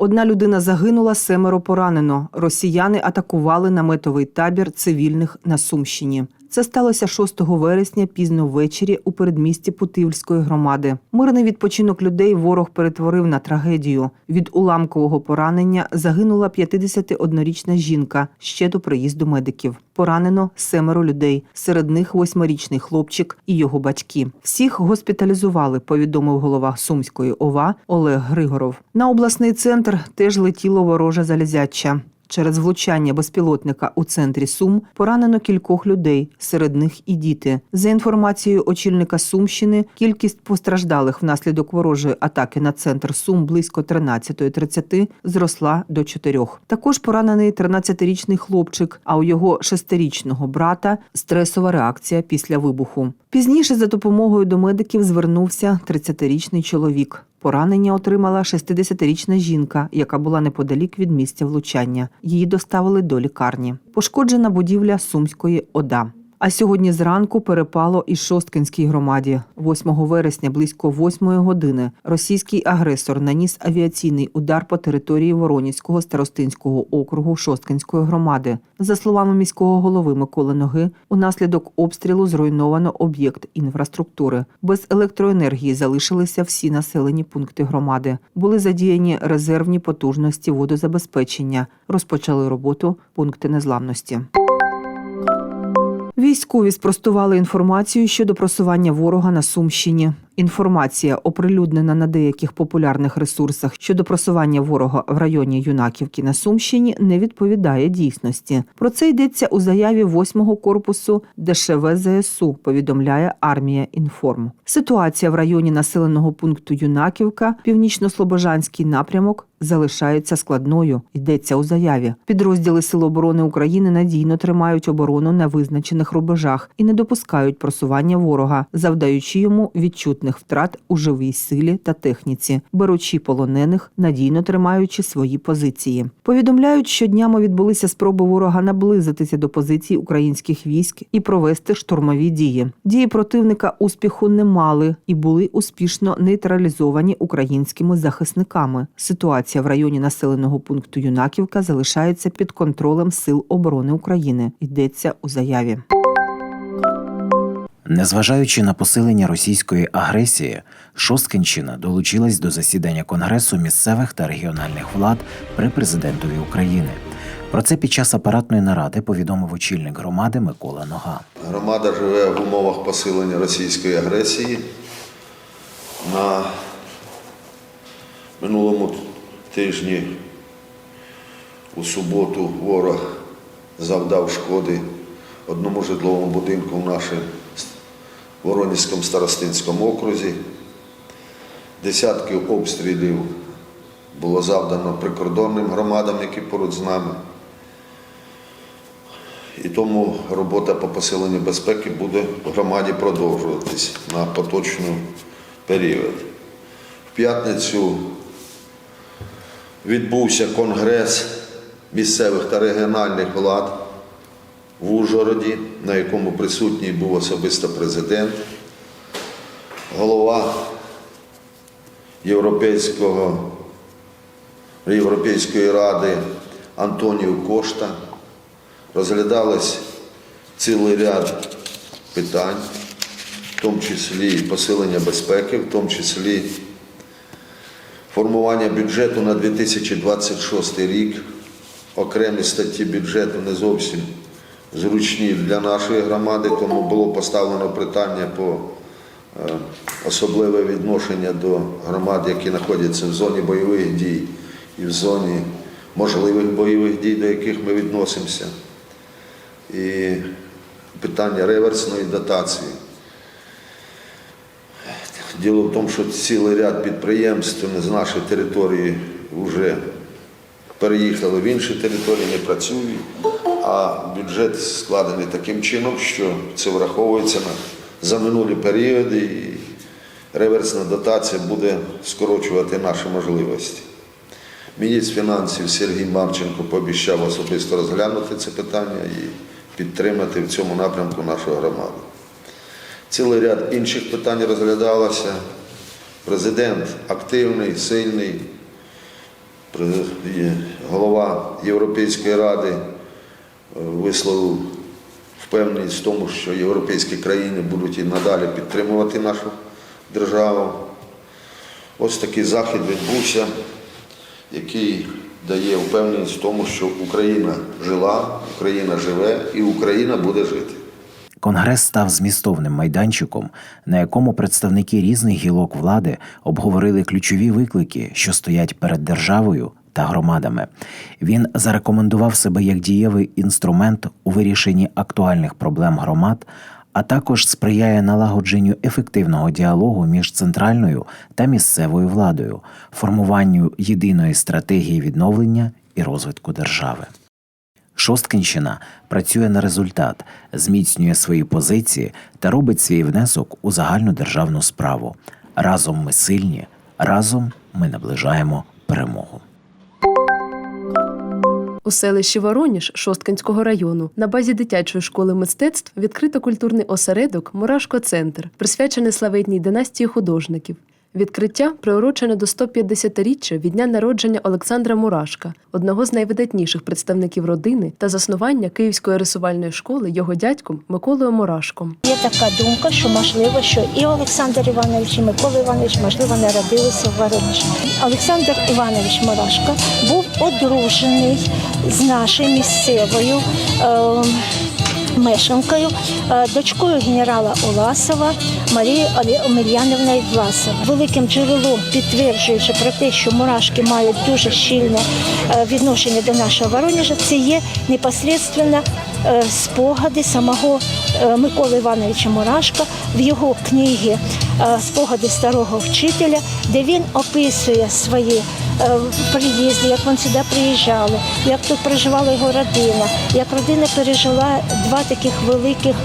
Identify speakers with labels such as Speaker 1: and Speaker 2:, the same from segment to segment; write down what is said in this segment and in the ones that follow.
Speaker 1: Одна людина загинула, семеро поранено. Росіяни атакували наметовий табір цивільних на Сумщині. Це сталося 6 вересня пізно ввечері у передмісті Путивльської громади. Мирний відпочинок людей ворог перетворив на трагедію. Від уламкового поранення загинула 51-річна жінка ще до приїзду медиків. Поранено семеро людей, серед них восьмирічний хлопчик і його батьки. Всіх госпіталізували, повідомив голова Сумської ОВА Олег Григоров. На обласний центр теж летіло вороже залізяча. Через влучання безпілотника у центрі Сум поранено кількох людей, серед них і діти. За інформацією очільника Сумщини, кількість постраждалих внаслідок ворожої атаки на центр Сум близько 13.30 зросла до 4. Також поранений 13-річний хлопчик, а у його 6-річного брата стресова реакція після вибуху. Пізніше за допомогою до медиків звернувся 30-річний чоловік. Поранення отримала 60-річна жінка, яка була неподалік від місця влучання. Її доставили до лікарні. Пошкоджена будівля Сумської ОДА. А сьогодні зранку перепало і Шосткинській громаді. 8 вересня близько 8 години російський агресор наніс авіаційний удар по території Воронівського старостинського округу Шосткинської громади. За словами міського голови Миколи Ноги, унаслідок обстрілу зруйновано об'єкт інфраструктури. Без електроенергії залишилися всі населені пункти громади. Були задіяні резервні потужності водозабезпечення. Розпочали роботу пункти незламності. Військові спростували інформацію щодо просування ворога на Сумщині. Інформація, оприлюднена на деяких популярних ресурсах щодо просування ворога в районі Юнаківки на Сумщині, не відповідає дійсності. Про це йдеться у заяві 8-го корпусу ДШВ ЗСУ, повідомляє армія інформ. Ситуація в районі населеного пункту Юнаківка, північно-слобожанський напрямок. Залишається складною, йдеться у заяві. Підрозділи Сил оборони України надійно тримають оборону на визначених рубежах і не допускають просування ворога, завдаючи йому відчутних втрат у живій силі та техніці, беручи полонених, надійно тримаючи свої позиції. Повідомляють, що днями відбулися спроби ворога наблизитися до позицій українських військ і провести штурмові дії. Дії противника успіху не мали і були успішно нейтралізовані українськими захисниками. Ситуація в районі населеного пункту Юнаківка залишається під контролем Сил оборони України. Йдеться у заяві.
Speaker 2: Незважаючи на посилення російської агресії, Шосткинщина долучилась до засідання Конгресу місцевих та регіональних влад при президентові України. Про це під час апаратної наради повідомив очільник громади Микола Нога.
Speaker 3: Громада живе в умовах посилення російської агресії. На минулому тижні у суботу ворог завдав шкоди одному житловому будинку в нашому Воронівському старостинському окрузі. Десятки обстрілів було завдано прикордонним громадам, які поруч з нами. І тому робота по посиленню безпеки буде в громаді продовжуватись на поточний період. В п'ятницю відбувся конгрес місцевих та регіональних влад в Ужгороді, на якому присутній був особисто президент, голова Європейського, Європейської ради Антонів Кошта. Розглядались цілий ряд питань, в тому числі посилення безпеки, в тому числі формування бюджету на 2026 рік. Окремі статті бюджету не зовсім зручні для нашої громади, тому було поставлено питання по е, особливе відношення до громад, які знаходяться в зоні бойових дій і в зоні можливих бойових дій, до яких ми відносимося. І питання реверсної дотації. Діло в тому, що цілий ряд підприємств з нашої території вже переїхали в інші території, не працюють, а бюджет складений таким чином, що це враховується на, за минулі періоди, і реверсна дотація буде скорочувати наші можливості. Міністр фінансів Сергій Марченко пообіцяв особисто розглянути це питання і підтримати в цьому напрямку нашу громаду. Цілий ряд інших питань розглядалося. Президент активний, сильний, Голова Європейської ради висловив впевненість в тому, що європейські країни будуть і надалі підтримувати нашу державу. Ось такий захід відбувся, який дає впевненість в тому, що Україна жила, Україна живе і Україна буде жити.
Speaker 2: Конгрес став змістовним майданчиком, на якому представники різних гілок влади обговорили ключові виклики, що стоять перед державою та громадами. Він зарекомендував себе як дієвий інструмент у вирішенні актуальних проблем громад, а також сприяє налагодженню ефективного діалогу між центральною та місцевою владою, формуванню єдиної стратегії відновлення і розвитку держави. Шосткинщина працює на результат, зміцнює свої позиції та робить свій внесок у загальну державну справу. Разом ми сильні, разом ми наближаємо перемогу.
Speaker 4: У селищі Вороніж Шосткинського району на базі дитячої школи мистецтв відкрито культурний осередок Мурашко Центр, присвячений славетній династії художників. Відкриття приурочене до 150-річчя від дня народження Олександра Мурашка, одного з найвидатніших представників родини та заснування Київської рисувальної школи його дядьком Миколою Мурашком.
Speaker 5: Є така думка, що можливо, що і Олександр Іванович, і Микола Іванович, можливо, народилися в Воронежі. Олександр Іванович Мурашко був одружений з нашою місцевою е, мешканкою, е, дочкою генерала Уласова Марії Омельянівною Власова. Великим джерелом, підтверджуючи про те, що мурашки мають дуже щільне е, відношення до нашого Воронежа, це є непосредственно спогади самого е, Миколи Івановича Мурашка в його книгі е, Спогади старого вчителя, де він описує свої е, приїзди, як вони сюди приїжджали, як тут проживала його родина, як родина пережила два таких великих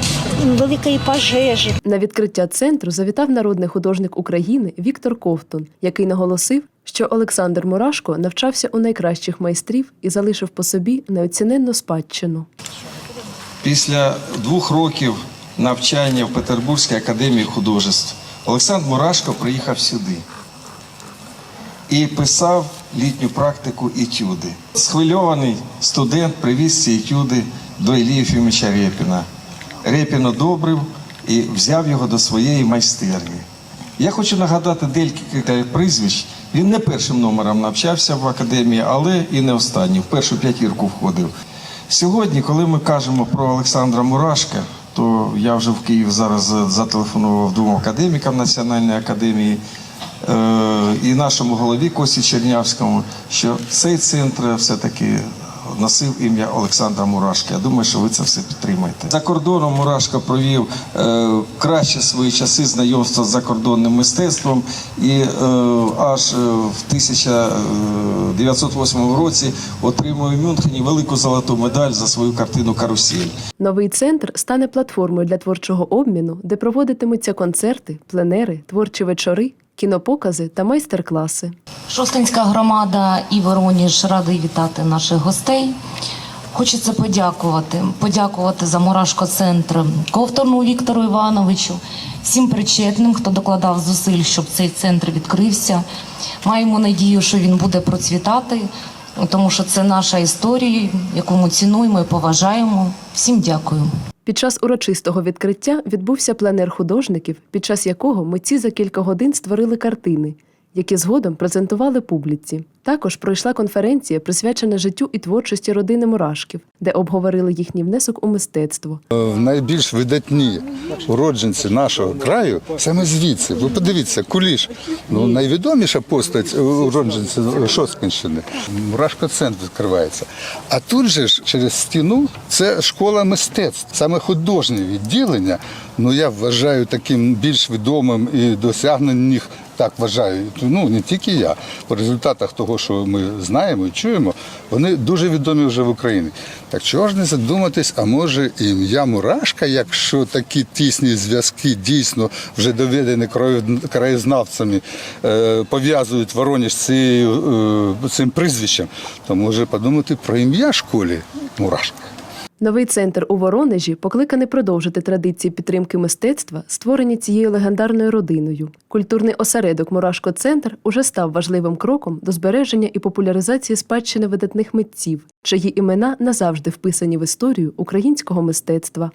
Speaker 5: великої пожежі.
Speaker 4: На відкриття центру завітав народний художник України Віктор Ковтун, який наголосив, що Олександр Мурашко навчався у найкращих майстрів і залишив по собі неоціненну спадщину.
Speaker 6: Після двох років навчання в Петербурзькій академії художеств Олександр Мурашко приїхав сюди і писав літню практику етюди. Схвильований студент привіз ці етюди до Ілії Єфімовича Рєпіна. Рєпін одобрив і взяв його до своєї майстерні. Я хочу нагадати декілька прізвищ. Він не першим номером навчався в академії, але і не останній. В першу п'ятірку входив. Сьогодні, коли ми кажемо про Олександра Мурашка, то я вже в Київ зараз зателефонував двом академікам Національної академії е, і нашому голові Косі Чернявському, що цей центр все-таки носив ім'я Олександра Мурашка. Я думаю, що ви це все підтримаєте. За кордоном Мурашко провів е, краще свої часи знайомства з закордонним мистецтвом, і е, аж е, в 1908 році отримує в Мюнхені велику золоту медаль за свою картину Карусель.
Speaker 4: Новий центр стане платформою для творчого обміну, де проводитимуться концерти, пленери, творчі вечори, кінопокази та майстер-класи.
Speaker 7: Шостинська громада і Вороніж радий вітати наших гостей. Хочеться подякувати, подякувати за Мурашко центр Ковторну Віктору Івановичу, всім причетним, хто докладав зусиль, щоб цей центр відкрився. Маємо надію, що він буде процвітати, тому що це наша історія, яку ми цінуємо і поважаємо. Всім дякую.
Speaker 4: Під час урочистого відкриття відбувся пленер художників, під час якого митці за кілька годин створили картини, які згодом презентували публіці. Також пройшла конференція, присвячена життю і творчості родини Мурашків, де обговорили їхній внесок у мистецтво.
Speaker 8: найбільш видатні уродженці нашого краю саме звідси. Ви подивіться, куліш. Ну найвідоміша постать уродженців Шосткинщини. Мурашко центр відкривається. А тут же ж через стіну це школа мистецтв, саме художнє відділення. Ну я вважаю таким більш відомим і досягнених. Так вважаю, ну не тільки я. По результатах того, що ми знаємо і чуємо, вони дуже відомі вже в Україні. Так чого ж не задуматись, а може ім'я Мурашка, якщо такі тісні зв'язки дійсно вже доведені краєзнавцями, е, пов'язують Воронеж з е, цим прізвищем, то може подумати про ім'я школі Мурашка.
Speaker 4: Новий центр у Воронежі покликаний продовжити традиції підтримки мистецтва, створені цією легендарною родиною. Культурний осередок Мурашко Центр уже став важливим кроком до збереження і популяризації спадщини видатних митців, чиї імена назавжди вписані в історію українського мистецтва.